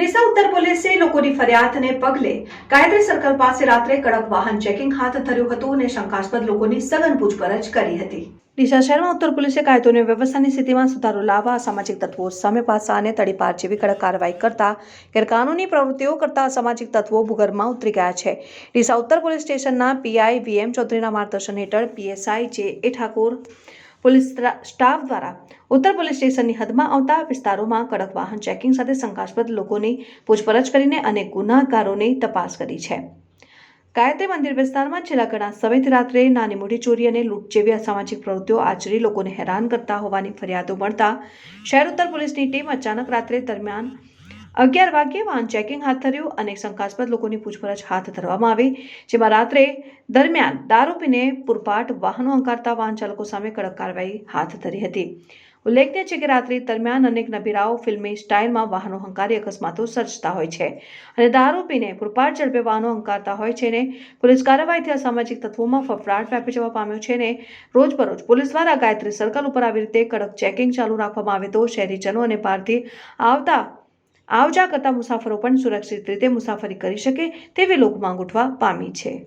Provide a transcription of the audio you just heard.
ડીસા ઉત્તર પોલીસે લોકોની ફરિયાદને પગલે ગાયત્રી સર્કલ પાસે રાત્રે કડક વાહન ચેકિંગ હાથ ધર્યું હતું અને શંકાસ્પદ લોકોની સઘન પૂછપરછ કરી હતી. ડીસા શહેરમાં ઉત્તર પોલીસે કાયદો અને વ્યવસ્થાની સ્થિતિમાં સુધારો લાવવા અસામાજિક તત્વો સામે પાસા અને તડીપાર જેવી કડક કાર્યવાહી કરતા ગેરકાનૂની પ્રવૃત્તિઓ કરતા અસામાજિક તત્વો ભૂગર્ભમાં ઉતરી ગયા છે. ડીસા ઉત્તર પોલીસ સ્ટેશનના પીઆઈ વીએમ ચૌધરીના માર્ગદર્શન હેઠળ પીએસઆઈ જે એ ઠાકોર પોલીસ સ્ટાફ દ્વારા ઉત્તર પોલીસ સ્ટેશનની હદમાં આવતા વિસ્તારોમાં કડક વાહન ચેકિંગ સાથે શંકાસ્પદ લોકોની પૂછપરછ કરીને અને ગુનાગારોની તપાસ કરી છે. ગાયત્રી મંદિર વિસ્તારમાં છેલ્લા ઘણા સમયથી રાત્રે નાની મોટી ચોરી અને લૂંટ જેવી અસામાજિક પ્રવૃત્તિઓ આચરી લોકોને હેરાન કરતા હોવાની ફરિયાદો મળતા શહેર ઉત્તર પોલીસની ટીમ અચાનક રાત્રે દરમિયાન અગિયાર વાગ્યે વાહન ચેકિંગ હાથ ધર્યું અને શંકાસ્પદ લોકોની પૂછપરછ હાથ ધરવામાં આવી, જેમાં રાત્રે દરમિયાન દારૂ પીને પુરપાટ વાહનો અંકારતા વાહન ચાલકો સામે કડક કાર્યવાહી હાથ ધરી હતી. ઉલ્લેખનીય છે કે રાત્રિ દરમિયાન અનેક નબીરાઓ ફિલ્મી સ્ટાઇલમાં વાહનો હંકારી અકસ્માતો સર્જતા હોય છે અને દારૂ પીને પૂરપાટ ઝડપે વાહનો હંકારતા હોય છે ને પોલીસ કાર્યવાહીથી અસામાજિક તત્વોમાં ફફડાટ વ્યાપી જવા પામ્યો છે ને રોજબરોજ પોલીસ દ્વારા ગાયત્રી સર્કલ ઉપર આવી રીતે કડક ચેકિંગ ચાલુ રાખવામાં આવે તો શહેરીજનો અને બહારથી આવતા આવજા કરતા મુસાફરો પણ સુરક્ષિત રીતે મુસાફરી કરી શકે તેવી લોકમાંગ ઉઠવા પામી છે.